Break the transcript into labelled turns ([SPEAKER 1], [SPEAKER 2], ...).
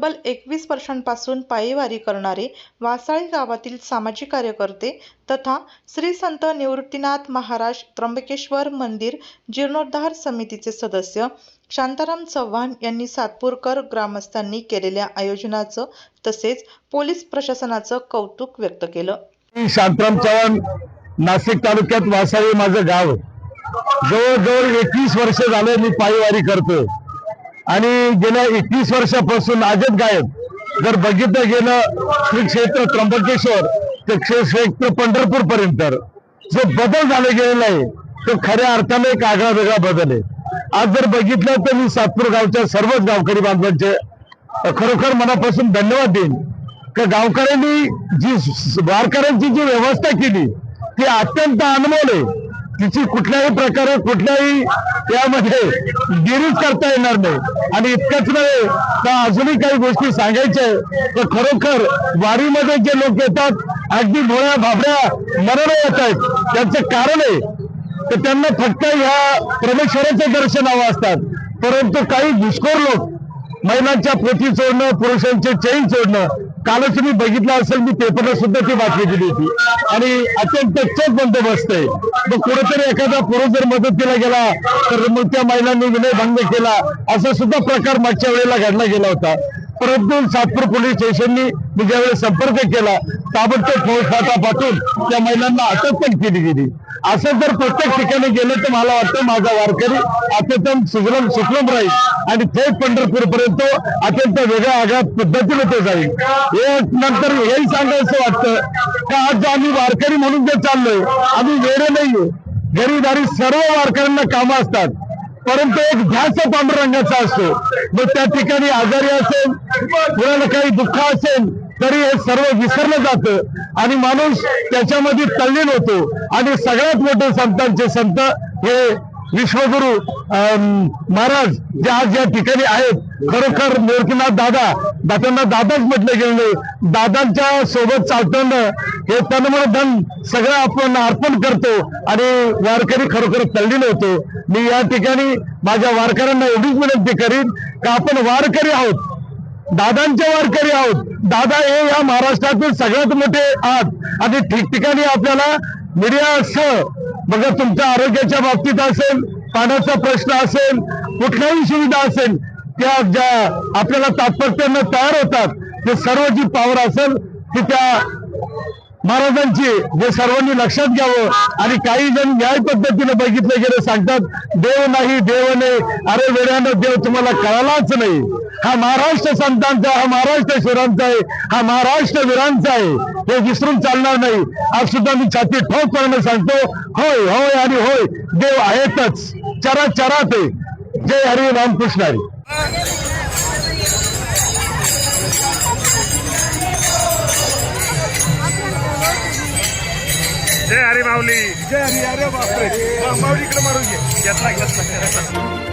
[SPEAKER 1] तब्बल एकवीस वर्षांपासून पायीवारी करणारे वासाळी गावातील सामाजिक कार्यकर्ते तथा श्री संत निवृत्तीनाथ महाराज त्र्यंबकेश्वर मंदिर जीर्णोद्धार समितीचे सदस्य शांताराम चव्हाण यांनी सातपूरकर ग्रामस्थांनी केलेल्या आयोजनाचं तसेच पोलीस प्रशासनाचं कौतुक व्यक्त केलं.
[SPEAKER 2] शांताराम चव्हाण नाशिक तालुक्यात वासाळी माझं गाव जवळजवळ एकवीस वर्ष झाले मी पायीवारी करतो आणि गेल्या एकवीस वर्षापासून आजच गायब. जर बघितलं गेलं श्री क्षेत्र त्र्यंबकेश्वर ते क्षेत्र पंढरपूर पर्यंत जो बदल झाला गेलेला आहे तो खऱ्या अर्थाने एक आगळा वेगळा बदल आहे. आज जर बघितलं तर मी सातपूर गावच्या सर्वच गावकरी बांधवांचे खरोखर मनापासून धन्यवाद देईन. का गावकऱ्यांनी जी वारकऱ्यांची जी व्यवस्था केली ती अत्यंत अनमोल आहे. तिची कुठल्याही प्रकारे कुठल्याही त्यामध्ये गिरीज करता येणार नाही. आणि इतकंच नव्हे तर अजूनही काही गोष्टी सांगायच्या तर खरोखर वारीमध्ये जे लोक येतात अगदी भोळ्या भाबड्या मरण येत आहेत. त्याचं कारण आहे तर त्यांना फक्त ह्या परमेश्वराचं दर्शन हवं असतात. परंतु काही घुसखोर लोक महिलांच्या पोथी चोडणं पुरुषांचे चैन चोडणं कालच तुम्ही बघितलं असेल मी पेपरला सुद्धा ती बातमी दिली होती. आणि अत्यंत चक बंदोबस्त आहे. मग कुठेतरी एखादा पुरुष जर मदतीला गेला तर मग त्या महिलांनी विनयभंग केला असा सुद्धा प्रकार मागच्या वेळेला घडला गेला होता. परंतु सातपूर पोलीस स्टेशननी मी ज्यावेळेस संपर्क केला ताबडतोब फौज पाठवून त्या महिलांना अटक पण केली गेली. असं जर प्रत्येक ठिकाणी गेलं तर मला वाटतं माझा वारकरी अत्यंत सुजलम सुखलम राहील आणि थेट पंढरपूर पर्यंत अत्यंत वेगळ्या आगळ्या पद्धतीने ते जाईल. हे नंतर हेही सांगायचं वाटतं का आज आम्ही वारकरी म्हणून जे चाललोय आम्ही वेळे नाहीये. गरीदारी सर्व वारकऱ्यांना कामं असतात. परंतु एक ध्यास पांढरंगाचा असतो. मग त्या ठिकाणी आजारी असेल कुणाला काही दुःख असेल तरी हे सर्व विसरलं जातं. आणि माणूस त्याच्यामध्ये तल्लीन होतो. आणि सगळ्यात मोठे संतांचे संत हे विश्वगुरु अं, महाराज जे आज या ठिकाणी आहेत. खरोखर मोरकीनाथ दादा दादांना दादाच म्हटलं गेलं दादांच्या सोबत चालताना हे तनमन धन सगळं आपण अर्पण करतो. आणि वारकरी खरोखर तल्लीन होतो. मी या ठिकाणी माझ्या वारकऱ्यांना एवढीच विनंती करीन का आपण वारकरी आहोत. दादांचे वारकरी आहोत. दादा हे या महाराष्ट्रातील सगळ्यात मोठे आहात. आणि ठिकठिकाणी आपल्याला मीडिया असं बघा तुमच्या आरोग्याच्या बाबतीत असेल पाण्याचा प्रश्न असेल कुठल्याही सुविधा असेल त्या ज्या आपल्याला तात्पर्यानं तयार होतात ते सर्व जी पावर असेल ती त्या महाराजांची हे सर्वांनी लक्षात घ्यावं आणि काही जण न्याय पद्धतीने बघितलं गेलं सांगतात देव नाही देव नाही अरे वेळानं देव तुम्हाला कळालाच नाही. हा महाराष्ट्र संतांचा हा महाराष्ट्र शिरांचा आहे हा महाराष्ट्र वीरांचा आहे. हे विसरून चालणार नाही. आज सुद्धा मी छाती ठोकपणे सांगतो होय होय आणि होय देव आहेतच. चरा चरात आहे जय हरी रामकृष्ण
[SPEAKER 3] हरी. माऊली
[SPEAKER 4] जय हरी अरे बापरे. माऊलीकडे मारून घे.
[SPEAKER 3] घेतला घेतला.